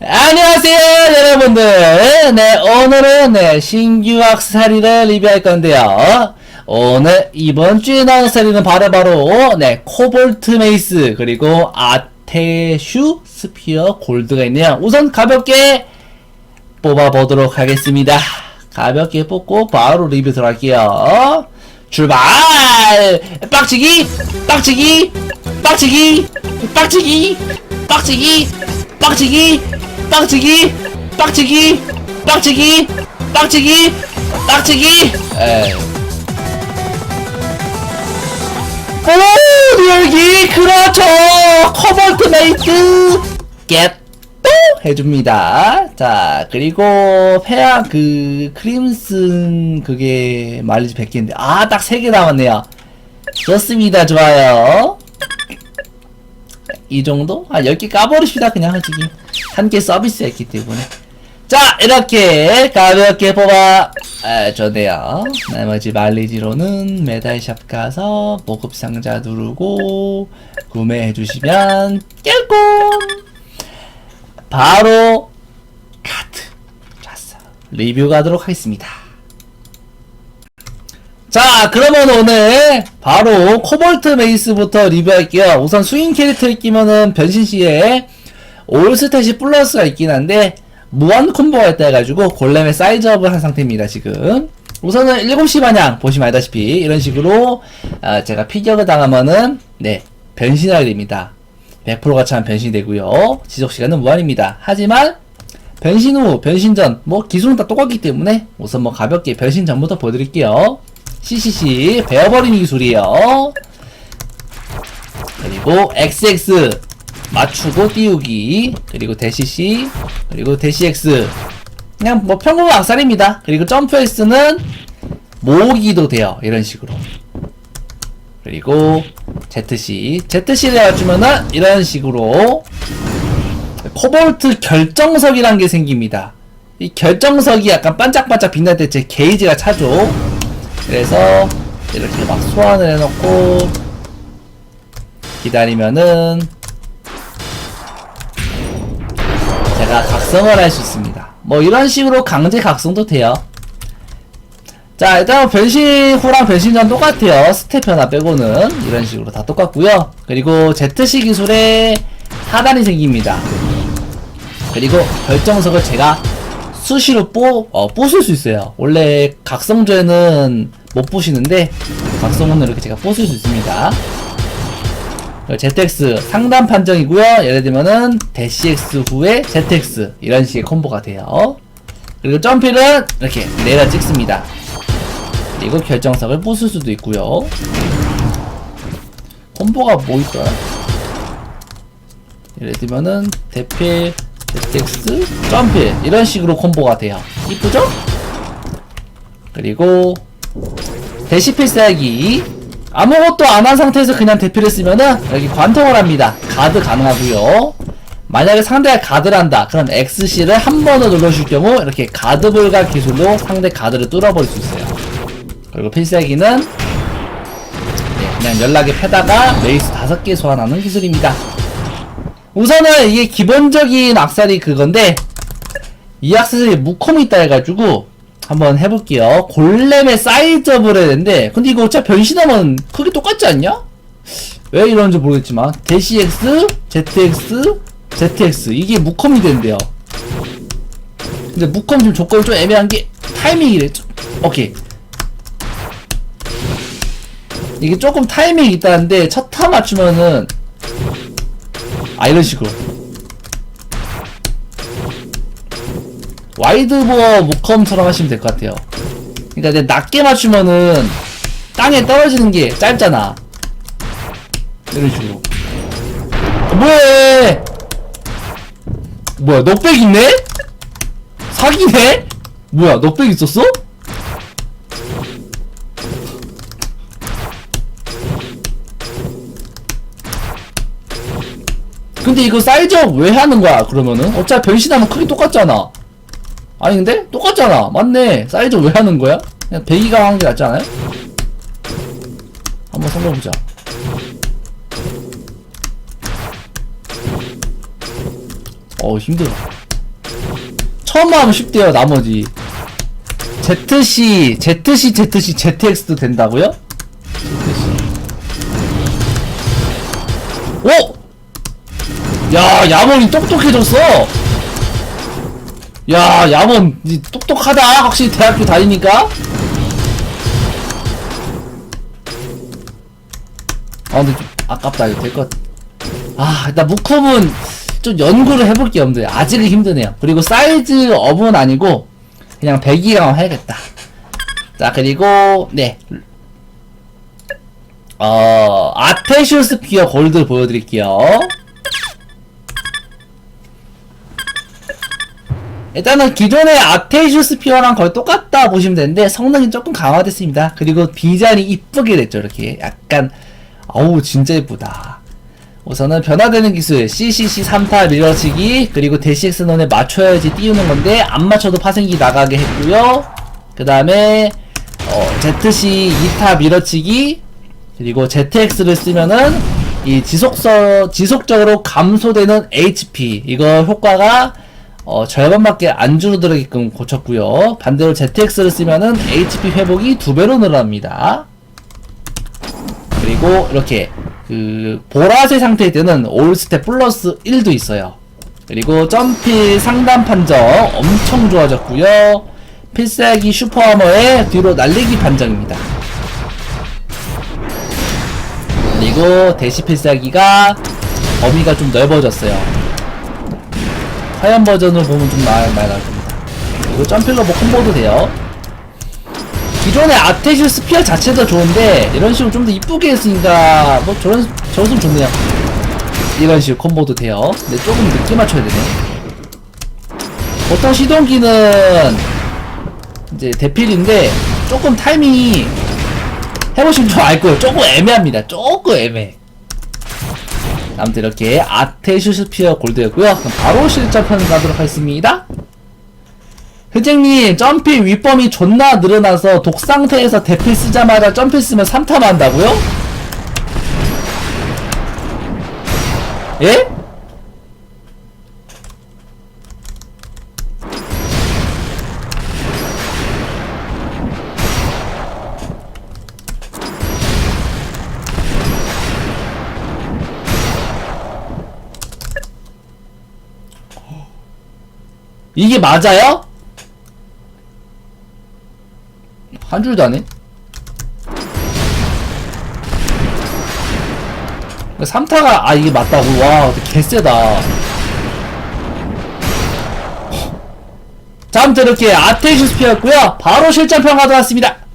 안녕하세요 여러분들. 네 오늘은 네 신규 악세사리를 리뷰할 건데요. 오늘 이번 주에 나온 악세사리는 바로 바로 네 코볼트 메이스 그리고 아테슈 스피어 골드가 있네요. 우선 가볍게 뽑아보도록 하겠습니다. 가볍게 뽑고 바로 리뷰 들어갈게요. 출발! 빡치기 빡치기 빡치기 빡치기 빡치기 빡치기 빡치기 빡치기 빡치기 빡치기 빡치기. 에이. 오 리얼기 그렇죠. 커버트 메이트. 겟또 해줍니다. 자 그리고 페아 그 크림슨 그게 마일리지 100개인데 아 딱 3개 남았네요. 좋습니다. 좋아요 이 정도? 한 10개 까버리십니다 그냥 솔직히. 한 개 서비스했기 때문에. 자 이렇게 가볍게 뽑아 아, 좋네요. 나머지 말리지로는 메달샵 가서 보급 상자 누르고 구매해 주시면 깰꼼! 바로 카드 좋았어 리뷰 가도록 하겠습니다 자 그러면 오늘 바로 코볼트 메이스부터 리뷰할게요. 우선 스윙 캐릭터를 끼면은 변신 시에 올스탯이 플러스가 있긴 한데 무한 콤보가 있다 해가지고 골렘의 사이즈업을 한 상태입니다 지금. 우선은 7시 반향 보시면 알다시피 이런 식으로 아, 제가 피격을 당하면은 네 변신하게 됩니다. 100%가 참 변신이 되고요. 지속시간은 무한입니다. 하지만 변신 후 변신 전 뭐 기술은 다 똑같기 때문에 우선 뭐 가볍게 변신 전부터 보여드릴게요 CCC 베어버리는 기술이에요. 그리고 XX 맞추고 띄우기. 그리고 대시C 그리고 대시X. 그냥 뭐 평범한 악살입니다. 그리고 점프 X는 모으기도 돼요. 이런 식으로. 그리고 ZC ZC를 맞추면은 이런 식으로 코볼트 결정석이란 게 생깁니다. 이 결정석이 약간 반짝반짝 빛날 때 제 게이지가 차죠 그래서 이렇게 막 소환을 해놓고 기다리면은 제가 각성을 할 수 있습니다. 뭐 이런 식으로 강제 각성도 돼요. 자 일단 변신 후랑 변신 전 똑같아요. 스텝 변화 빼고는 이런 식으로 다 똑같고요. 그리고 ZC 기술에 하단이 생깁니다. 그리고 결정석을 제가 수시로 뽀, 어, 부술 수 있어요. 원래 각성전에는 못 부시는데 각성은 이렇게 제가 부술 수 있습니다. ZX 상단 판정이고요. 예를 들면은 대시X 후에 ZX 이런 식의 콤보가 돼요. 그리고 점피는 이렇게 내려 찍습니다. 그리고 결정석을 부술 수도 있고요. 콤보가 뭐 있더라? 예를 들면은 대필 ZX 점필 이런 식으로 콤보가 돼요. 이쁘죠? 그리고 대시 필살기 아무것도 안 한 상태에서 그냥 대피를 쓰면은 여기 관통을 합니다. 가드 가능하고요. 만약에 상대가 가드를 한다. 그럼 XC를 한 번을 눌러줄 경우 이렇게 가드 불가 기술로 상대 가드를 뚫어버릴 수 있어요. 그리고 필살기는 네, 그냥 연락에 패다가 레이스 다섯 개 소환하는 기술입니다. 우선은 이게 기본적인 악살이 그건데 이 악세사리 무콤이 있다 해가지고 한번 해볼게요. 골렘의 사이즈업을 해야 되는데 근데 이거 어차피 변신하면 크게 똑같지 않냐? 왜 이러는지 모르겠지만 대시X, ZX, ZX 이게 무컴이 된대요. 근데 무컴 지금 조건이 좀 애매한 게 타이밍이래. 좀- 오케이. 이게 조금 타이밍이 있다는데 첫 타 맞추면은 아 이런 식으로 와이드보어 무컴처럼 하시면 될 것 같아요. 그러니까 이제 낮게 맞추면은 땅에 떨어지는 게 짧잖아. 이런 식으로. 뭐해? 뭐야 넉백 있네? 사기네? 뭐야 넉백 있었어? 근데 이거 사이즈업 왜 하는 거야 그러면은? 어차피 변신하면 크기 똑같잖아. 아니 근데 똑같잖아 맞네 사이즈 왜 하는 거야? 그냥 배기가 하는 게 낫지 않아요? 한번 써보자 어 힘들어 처음만 하면 쉽대요 나머지 ZC ZC ZC ZX도 된다고요? ZC 오! 야 야몬이 똑똑해졌어. 야 야몬 이 똑똑하다. 확실히 대학교 다니니까. 아 근데 좀 아깝다. 이거 될것 아 일단 무콤은 좀 연구를 해볼 게 없는데 아직은 힘드네요. 그리고 사이즈 업은 아니고 그냥 배기랑 해야겠다. 자 그리고 네. 어, 아테시우스 피어 골드 보여드릴게요. 일단은 기존의 아테시우스 피어랑 거의 똑같다 보시면 되는데 성능이 조금 강화됐습니다. 그리고 디자인이 이쁘게 됐죠. 이렇게 약간 어우 진짜 이쁘다. 우선은 변화되는 기술 CCC 3타 밀어치기 그리고 대시엑스 논에 맞춰야지 띄우는 건데 안 맞춰도 파생기 나가게 했고요. 그 다음에 어, ZC 2타 밀어치기 그리고 ZX를 쓰면은 이 지속서 지속적으로 감소되는 HP 이거 효과가 어, 절반밖에 안 줄어들게끔 고쳤고요. 반대로 ZX를 쓰면은 HP 회복이 두 배로 늘어납니다. 그리고 이렇게 그 보라색 상태일 때는 올스텝 플러스 1도 있어요. 그리고 점필 상단 판정 엄청 좋아졌고요. 필살기 슈퍼하머의 뒤로 날리기 판정입니다. 그리고 대시 필살기가 범위가 좀 넓어졌어요. 하얀 버전으로 보면 좀 많이 많이 나올 겁니다. 그리고 점필로 뭐 콤보도 돼요. 기존의 아테시우 스피어 자체도 좋은데 이런 식으로 좀 더 이쁘게 했으니까 뭐 저런 저런 좋네요. 이런 식으로 콤보도 돼요. 근데 조금 늦게 맞춰야 되네. 보통 시동기는 이제 대필인데 조금 타이밍이 해보시면 좀 알 거예요. 조금 애매합니다. 조금 애매. 아 무튼 이렇게 아테슈스피어 골드였고요. 그럼 바로 실전편 가도록 하겠습니다. 흐쟁님 점필 윗범위 존나 늘어나서 독 상태에서 대필 쓰자마자 점필 쓰면 3탐 한다고요? 예? 이게 맞아요? 한 줄도 안 해? 3타가 아 이게 맞다고 와 개쎄다 자 아무튼 이렇게 아테이슈 스피어였고요 바로 실전평 가도록 하겠습니다 끽